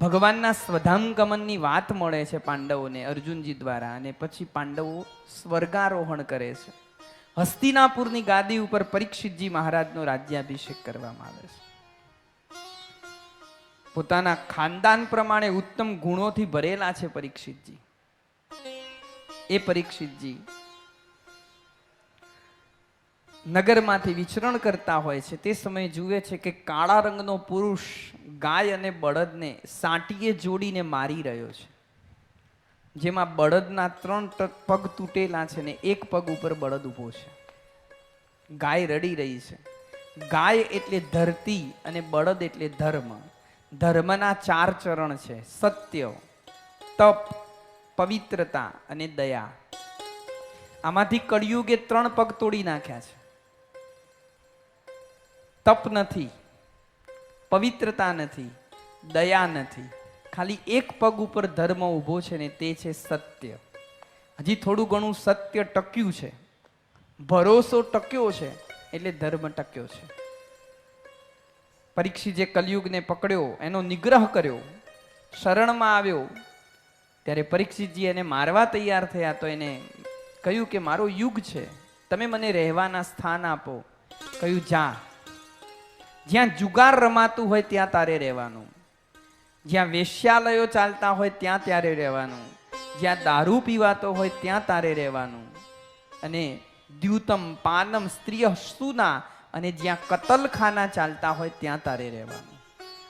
ભગવાનના સ્વધામગમનની વાત મળે છે પાંડવોને અર્જુનજી દ્વારા અને પછી પાંડવો સ્વર્ગારોહણ કરે છે. હસ્તિનાપુરની ગાદી ઉપર પરીક્ષિતજી મહારાજનો રાજ્યાભિષેક કરવામાં આવે છે. પોતાના ખાનદાન પ્રમાણે ઉત્તમ ગુણોથી ભરેલા છે પરીક્ષિતજી. એ પરીક્ષિતજી નગરમાંથી વિચરણ કરતા હોય છે. તે સમયે જુએ છે કે કાળા રંગનો પુરુષ ગાય અને બળદને સાંટીએ જોડીને મારી રહ્યો છે. જેમાં બળદના ત્રણ પગ તૂટેલા છે ને એક પગ ઉપર બળદ ઊભો છે. ગાય રડી રહી છે. ગાય એટલે ધરતી અને બળદ એટલે ધર્મ. ધર્મના ચાર ચરણ છે. સત્ય, તપ, પવિત્રતા અને દયા. આમાંથી કળિયુગે ત્રણ પગ તોડી નાખ્યા છે. તપ નથી, પવિત્રતા નથી, દયા નથી. ખાલી એક પગ ઉપર ધર્મ ઊભો છે ને તે છે સત્ય. હજી થોડું ઘણું સત્ય ટક્યું છે. ભરોસો ટક્યો છે, એટલે ધર્મ ટક્યો છે. પરીક્ષિત જે કલયુગને પકડ્યો, એનો નિગ્રહ કર્યો, શરણમાં આવ્યો, ત્યારે પરીક્ષિતજી એને મારવા તૈયાર થયા તો એને કહ્યું કે, મારો યુગ છે. તમે મને રહેવાના સ્થાન આપો. કહ્યું, જા. જ્યાં જુગાર રમાતું હોય ત્યાં તારે રહેવાનું. જ્યાં વેશ્યાલયો ચાલતા હોય ત્યાં ત્યારે રહેવાનું. જ્યાં દારૂ પીવાતો હોય ત્યાં તારે રહેવાનું. અને દ્યુતમ પાનમ સ્ત્રી સુના અને જ્યાં કતલખાના ચાલતા હોય ત્યાં તારે રહેવાનું.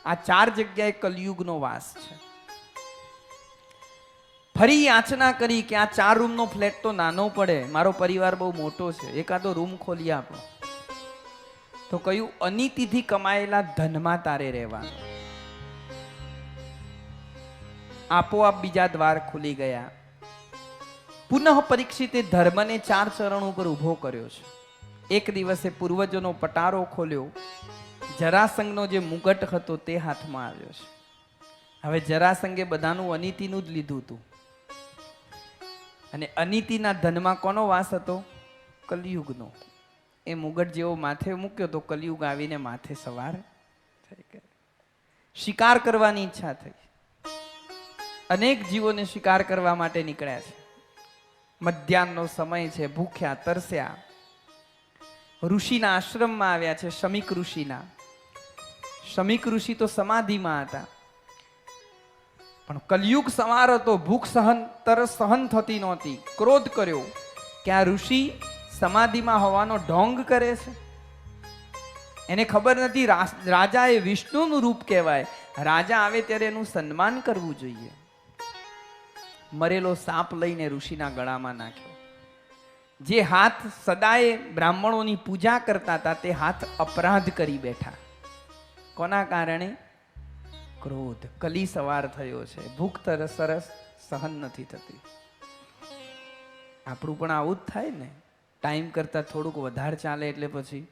આ ચાર જગ્યાએ કલયુગનો વાસ છે. ફરી યાચના કરી કે આ ચાર રૂમનો ફ્લેટ તો નાનો પડે. મારો પરિવાર બહુ મોટો છે. એકાદો રૂમ ખોલી આપો. તો કહ્યું અનીતિથી કમાયેલા ધનમાં તારે રહેવાનું? આપોઆપ બીજા દ્વાર ખુલી ગયા. પુનઃ પરીક્ષિતે ધર્મને ચાર ચરણ ઉપર ઊભો કર્યો છે. એક દિવસે પૂર્વજોનો પટારો ખોલ્યો. જરાસંઘનો જે મુગટ હતો તે હાથમાં આવ્યો છે. હવે જરાસંઘે બધાનું અનીતિનું જ લીધું હતું. અને અનીતિના ધનમાં કોનો વાસ હતો? કલયુગનો. એ મુગટ જેવો માથે મૂક્યો તો કલયુગ આવીને માથે સવાર શિકાર કરવાની ઈચ્છા થઈ. અનેક જીવોને શિકાર કરવા માટે નીકળ્યા છે. મધ્યાહનનો સમય છે, ભૂખ્યા, તરસ્યા. ઋષિના આશ્રમમાં આવ્યા છે, શમિક ઋષિના. શમિક ઋષિ તો સમાધિમાં હતા. પણ કલયુગ સવાર હતો, ભૂખ સહન, તરસ સહન થતી નહોતી. ક્રોધ કર્યો. કે આ ઋષિ સમાધિમાં હોવાનો ઢોંગ કરે છે? એને ખબર નથી રાજા એ વિષ્ણુનું રૂપ કહેવાય. રાજા આવે ત્યારે એનું સન્માન કરવું જોઈએ. મરેલો સાપ લઈને ઋષિના ગળામાં નાખ્યો. જે હાથ સદાય બ્રાહ્મણોની પૂજા કરતા હતા, તે હાથ અપરાધ કરી બેઠા. કોના કારણે? ક્રોધ. કલી સવાર થયો છે. ભૂખ તરસ સરસ સહન નથી થતી. આપણું પણ આવું જ થાય ને? ટાઈમ કરતાં થોડુંક વધારે ચાલે એટલે પછી.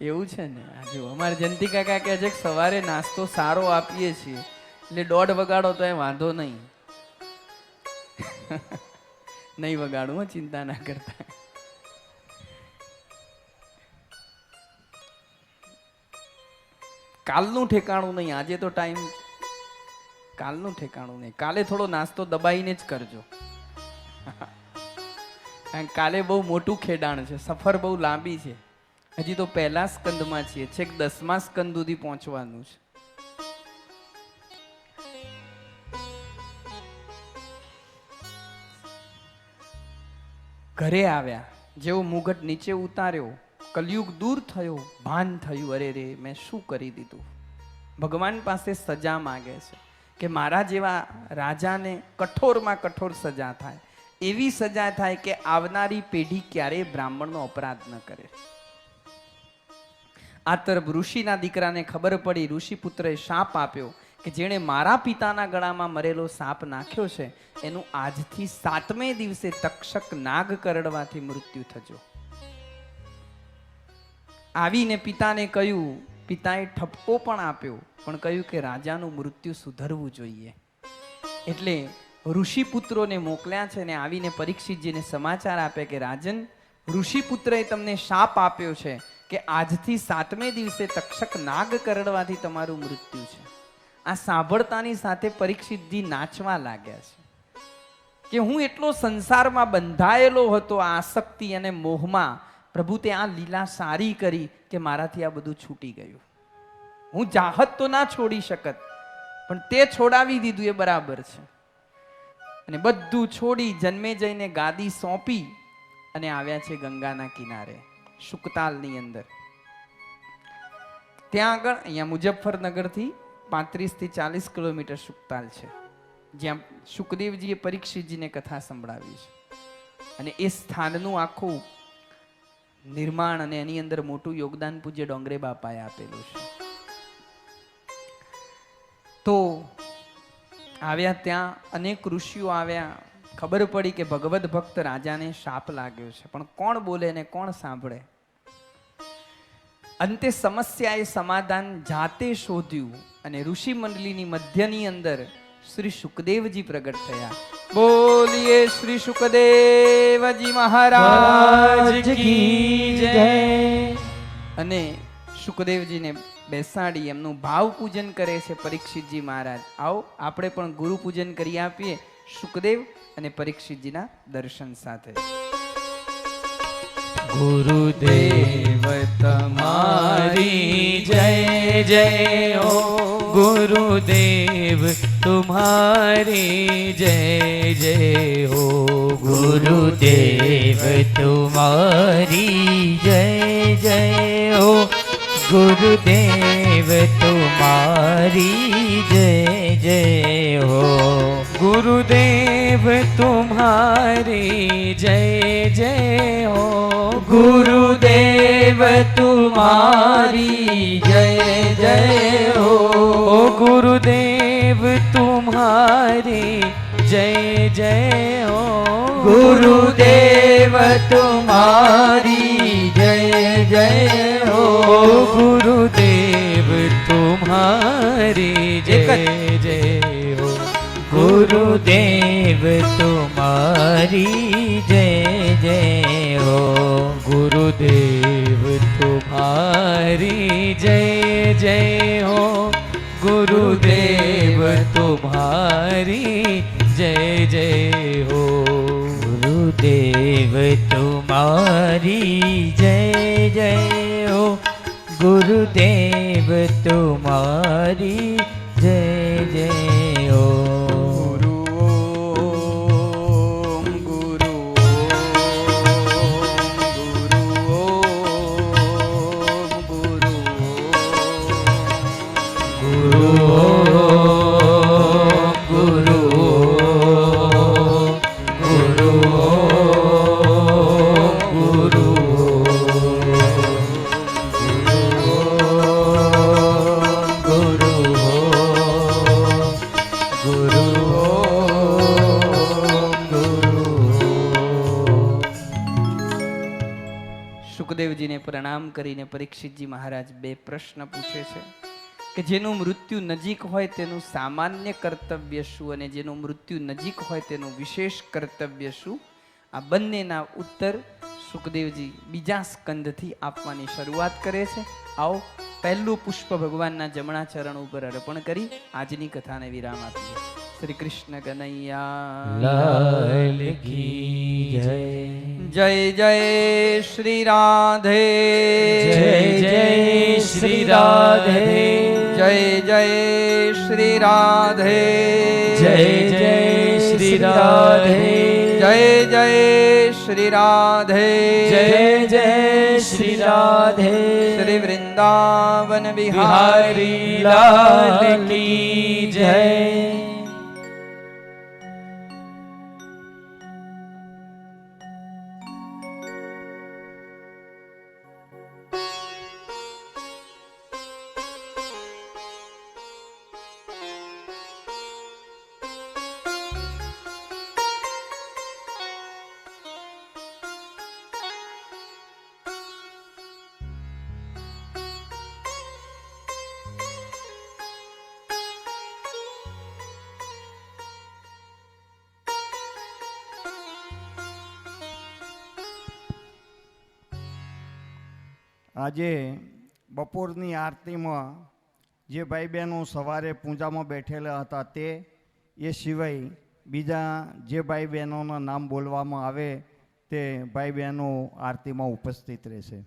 એવું છે ને? આજે અમારે જયંતિ કાકા કહે છે સવારે નાસ્તો સારો આપીએ છીએ. એટલે દોઢ વગાડો તો એ વાંધો નહીં. નહીં વગાડું ચિંતા ના કરતા. કાલનું ઠેકાણું નહીં, આજે તો ટાઈમ કાલનું ઠેકાણું નહીં. કાલે થોડો નાસ્તો દબાઈને જ કરજો. કારણ કાલે બહુ મોટું ખેડાણ છે. સફર બહુ લાંબી છે. હજી તો પહેલા સ્કંદમાં છીએ. છેક દસમા સ્કંદ સુધી પહોંચવાનું છે. ઘરે આવ્યા. જેવો મુગટ નીચે ઉતાર્યો. કલયુગ દૂર થયો. ભાન થયું. અરે રે, મેં શું કરી દીધું? ભગવાન પાસે સજા માગે છે. કે મારા જેવા રાજાને કઠોરમાં કઠોર સજા થાય, એવી સજા થાય કે આવનારી પેઢી ક્યારેય બ્રાહ્મણનો અપરાધ ન કરે. આ તરફ ઋષિના દીકરાને ખબર પડી, ઋષિપુત્રએ શાપ આપ્યો કે જેણે મારા પિતાના ગળામાં મરેલો સાપ નાખ્યો છે, એનું આજથી સાતમે દિવસે તક્ષક નાગ કરડવાથી મૃત્યુ થજો. આવીને પિતાને કહ્યું પિતાએ ઠપકો પણ આપ્યો, પણ કહ્યું કે રાજાનું મૃત્યુ સુધરવું જોઈએ. એટલે ઋષિપુત્રોને મોકલ્યા છે ને આવીને પરીક્ષિતજીને સમાચાર આપે કે રાજન, ઋષિપુત્રએ તમને શાપ આપ્યો છે કે આજથી સાતમે દિવસે તક્ષક નાગ કરડવાથી તમારું મૃત્યુ છે. આ સાંભળતાની સાથે પરીક્ષિતજી નાચવા લાગ્યા છે. કે હું એટલો સંસારમાં બંધાયેલો હતો, આસક્તિ અને મોહમાં પ્રભુ તે આ લીલા સારી કરી કે મારાથી આ બધું છૂટી ગયું. હું ચાહત તો ના છોડી શકત, પણ તે છોડાવી દીધું એ બરાબર છે. અને બધું છોડી જન્મે જઈને ગાદી સોંપી અને આવ્યા છે ગંગાના કિનારે, શુકતાલની અંદર. ત્યાં આગળ, અહીંયા મુજફ્ફરનગરથી પાંત્રીસથી ચાલીસ કિલોમીટર શુકતાલ છે, જ્યાં સુખદેવજીએ પરીક્ષિતજીને કથા સંભળાવી છે. અને એ સ્થાનનું આખું નિર્માણ અને એની અંદર મોટું યોગદાન પૂજ્ય ડોંગરે બાપાએ આપેલું છે. તો આવ્યા ત્યાં અનેક ઋષિઓ આવ્યા. ખબર પડી કે ભગવત ભક્ત રાજાને શાપ લાગ્યો છે. પણ કોણ બોલે ને કોણ સાંભળે? અંતે સમસ્યાએ સમાધાન જાતે શોધ્યું અને ઋષિ મંડળીની મધ્યની અંદર શ્રી સુખદેવજી પ્રગટ થયા. બોલીએ શ્રી સુખદેવજી મહારાજ કી જય. અને સુખદેવજીને બેસાડી એમનું ભાવ પૂજન કરે છે પરીક્ષિતજી મહારાજ. આવો આપણે પણ ગુરુ પૂજન કરી આપીએ સુખદેવ અને પરીક્ષિતજીના દર્શન સાથે. ગુરુદેવ તમારી જય જય હો गुरुदेव तुम्हारी जय जय हो गुरुदेव तुम्हारी जय जय हो गुरुदेव तुम्हारी जय जय हो गुरुदेव तुम्हारी जय जय हो गुरुदेव तुम्हारी जय जय हो तुम्हारी जय जय हो गुरुदेव तुम्हारी जय जय हो गुरुदेव तुम्हारी जय जय हो गुरुदेव तुम्हारी जय जय हो गुरुदेव तुम्हारी जय जय हो गुरुदेव तुम्हारी હરી જય જય હો ગુરુદેવ તુમારી જય જય હો ગુરુદેવ તુમારી કરીને પરીક્ષિતજી મહારાજ બે પ્રશ્ન પૂછે છે કે જેનું મૃત્યુ નજીક હોય તેનું સામાન્ય કર્તવ્ય શું અને જેનું મૃત્યુ નજીક હોય તેનું વિશેષ કર્તવ્ય શું? આ બંનેના ઉત્તર સુખદેવજી બીજા સ્કંદથી આપવાની શરૂઆત કરે છે. આવો, પહેલું પુષ્પ ભગવાનના જમણા ચરણ ઉપર અર્પણ કરી આજની કથાને વિરામ આપીએ. શ્રી કૃષ્ણ કનૈયા જય. જય જય શ્રી રાધે જય જય શ્રી રાધે જય જય શ્રી રાધે જય જય શ્રી રાધે જય જય શ્રી રાધે જય જય શ્રી રાધે શ્રી વૃંદાવન બિહારી લાલ કી જય. આજે બપોરની આરતીમાં જે ભાઈ બહેનો સવારે પૂજામાં બેઠેલા હતા તે એ સિવાય બીજા જે ભાઈ બહેનોના નામ બોલવામાં આવે તે ભાઈ બહેનો આરતીમાં ઉપસ્થિત રહેશે.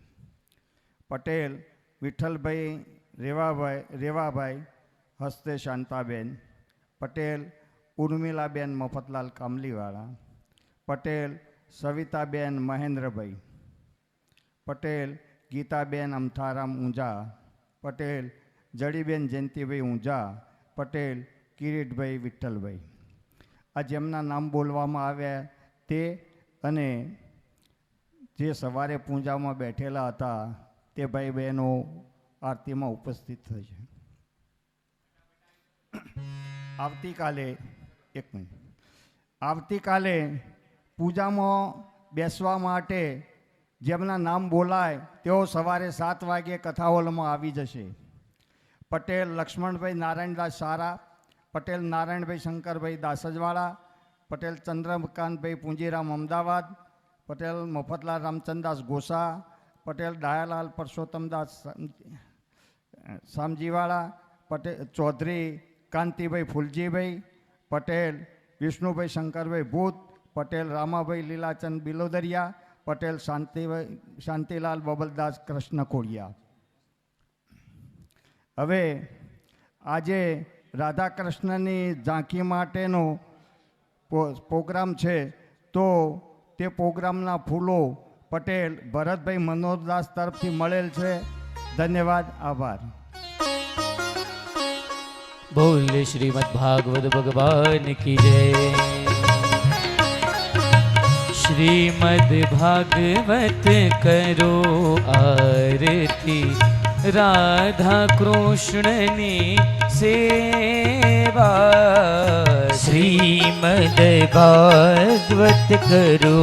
પટેલ, વિઠ્ઠલભાઈ રેવાભાઈ રેવાભાઈ હસ્તે શાંતાબેન પટેલ, ઉર્મિલાબેન મફતલાલ કામલીવાળા, પટેલ, સવિતાબેન મહેન્દ્રભાઈ, પટેલ ગીતાબેન અમથારામ ઊંઝા, પટેલ જડીબેન જયંતિભાઈ ઊંઝા, પટેલ કિરીટભાઈ વિઠ્ઠલભાઈ. આ જેમના નામ બોલવામાં આવ્યા તે અને જે સવારે પૂજામાં બેઠેલા હતા તે ભાઈ બહેનો આરતીમાં ઉપસ્થિત થશે આવતીકાલે, એક મિનિટ. આવતીકાલે પૂજામાં બેસવા માટે જેમના નામ બોલાય, તેઓ સવારે સાત વાગ્યે કથા હોલમાં આવી જશે. પટેલ, લક્ષ્મણભાઈ નારાયણદાસ સારા, પટેલ નારાયણભાઈ શંકરભાઈ દાસજવાળા, પટેલ ચંદ્રકાંતભાઈ પુંજીરામ અમદાવાદ, પટેલ મફતલાલ રામચંદાસ ગોસા, પટેલ ડાયાલાલ પરસોત્તમદાસ શામજીવાળા પટેલ ચૌધરી કાંતિભાઈ ફૂલજીભાઈ, પટેલ વિષ્ણુભાઈ શંકરભાઈ ભૂત, પટેલ રામાભાઈ લીલાચંદ બિલોદરિયા પટેલ શાંતિભાઈ શાંતિલાલ, બબલદાસ, કૃષ્ણ કોળિયા. હવે આજે રાધા કૃષ્ણની ઝાંખી માટેનો પ્રોગ્રામ છે, તો તે પ્રોગ્રામના ફૂલો પટેલ, ભરતભાઈ મનોહરદાસ તરફથી મળેલ છે. ધન્યવાદ, આભાર. બોલ શ્રીમદ ભાગવત ભગવાન કી જય. શ્રીમદ ભાગવત કરો આરતી રાધા કૃષ્ણની સેવા શ્રીમદ ભાગવત કરો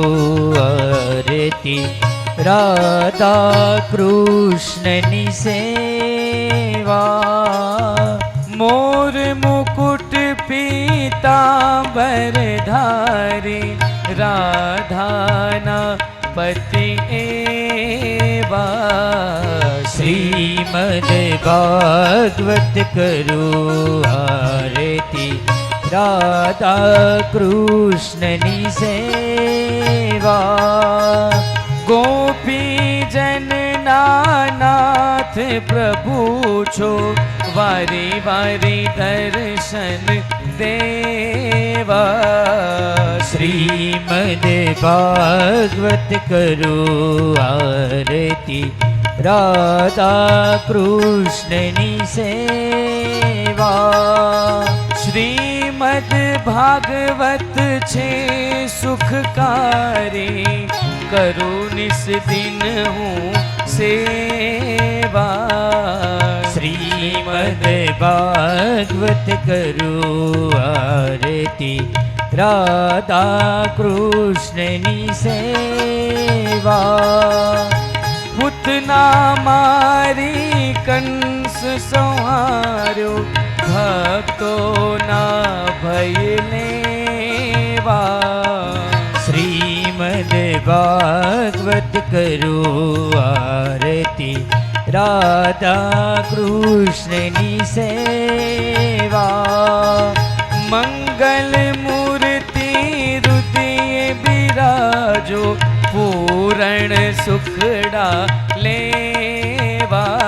આરતી રાધા કૃષ્ણની સેવા મોર મુકુટ પિતાંબર ધારી રાધાના પતિ એવા શ્રીમદ ભાગવત કરો આરતી રાધા કૃષ્ણની સેવા ગોપી જન નાથ પ્રભુ છો વારી વારી દર્શન દેવા શ્રીમદ ભાગવત કરો આરતી રાધા કૃષ્ણની સેવા શ્રીમદ ભાગવત છે સુખકારી કરું નિસ દિન હું સેવા શ્રીમદ ભાગવત કરું આરતી રાધા કૃષ્ણની સેવા પૂતના મારી કંસ સંહાર્યો ભક્તોના ભયને વા શ્રીમદ ભાગવત કરો આરતી. રાધા કૃષ્ણની સેવા. મંગલ મૂર્તિ રુદિય બિરાજો પૂરણ સુખડા લેવા.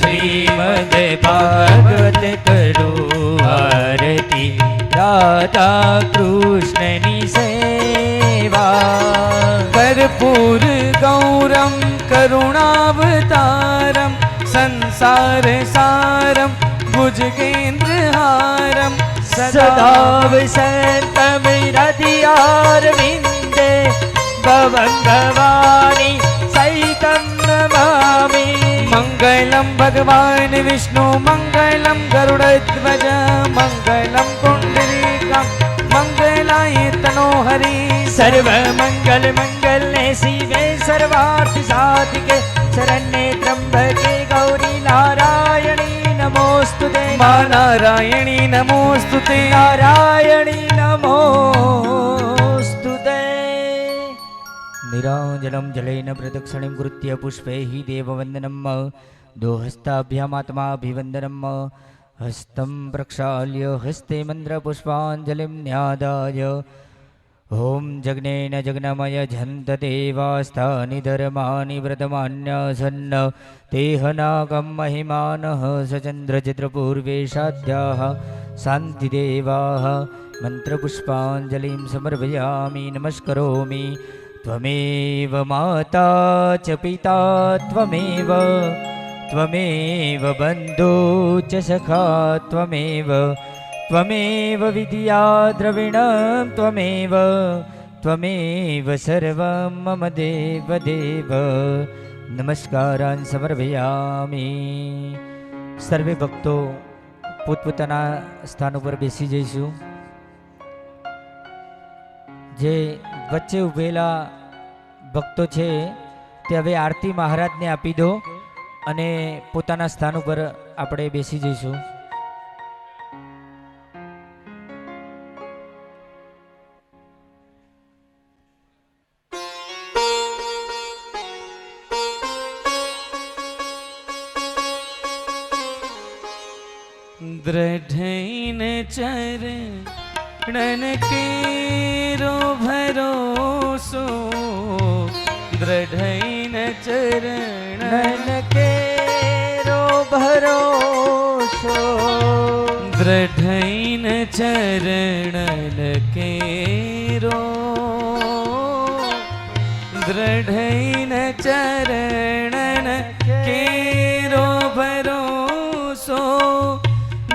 શ્રીમદ ભાગવત કરો આરતી. રાધા કૃષ્ણની સેવા. કર્પૂર ગૌરમ કરુણાવતારમ સંસાર સારમ ભુજગેન્દ્રહારમ સદા સદાવસંતમ હૃદયારવિन्दे ભવં ભવાની સૈતમ નમામિ મંગલમ ભગવાન વિષ્ણુ મંગલમ ગરુડધ્વજ મંગલમ પુંડરીકમ મંગલાય में शिवे सर्वार्थ साधिके शरण्ये त्र्यम्बके गौरी नारायणी नमोऽस्तु ते मा नारायणी नमोऽस्तु ते नारायणी नमोऽस्तु ते निराञ्जनं जलेन प्रदक्षिणं कृत्य पुष्पैः देववन्दनं दोहस्ताभ्यामात्माभिवन्दनं हस्तं प्रक्षाल्य हस्ते मन्द्रपुष्पाञ्जलिं न्यादाय ઓમ જગ્નેન જગ્નમય જંત દેવાસ્થાનિ ધર્માની વ્રતમાન્ય સન્ન તેહનાગમ મહિમાન સચંદ્રચિત્રપૂર્વેશાધ્યા શાંતિદેવા મંત્રપુષ્પાંજલિં સમર્પયામિ નમસ્કરોમિ ત્વમેવ માતા ચ પિતા ત્વમેવ ત્વમેવ બંધુ ચ સખા ત્વમેવ ત્વમેવ વિદ્યા દ્રવિણમ ત્વમેવ ત્વમેવ સર્વમ મમ દેવ દેવ નમસ્કારાન સમર્પયામી સર્વે ભક્તો પોતપોતાના સ્થાન ઉપર બેસી જઈશું જે વચ્ચે ઉભેલા ભક્તો છે તે હવે આરતી મહારાજને આપી દો અને પોતાના સ્થાન ઉપર આપણે બેસી જઈશું દ્રઢૈન ચરણ કેરો ભરોસો. દ્રઢૈન ચરણ કેરો ભરોસો. દ્રઢૈન ચરણ કેરો. દ્રઢૈન ચરણ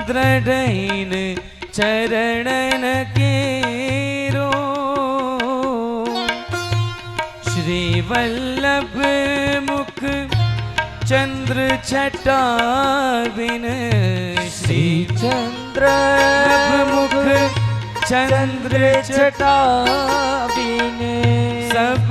દ્રઢૈન ચરણ કેરો શ્રી વલ્લભ મુખ ચંદ્ર છટાવિન શ્રી ચંદ્ર મુખ ચંદ્ર છટાવિન છટા સબ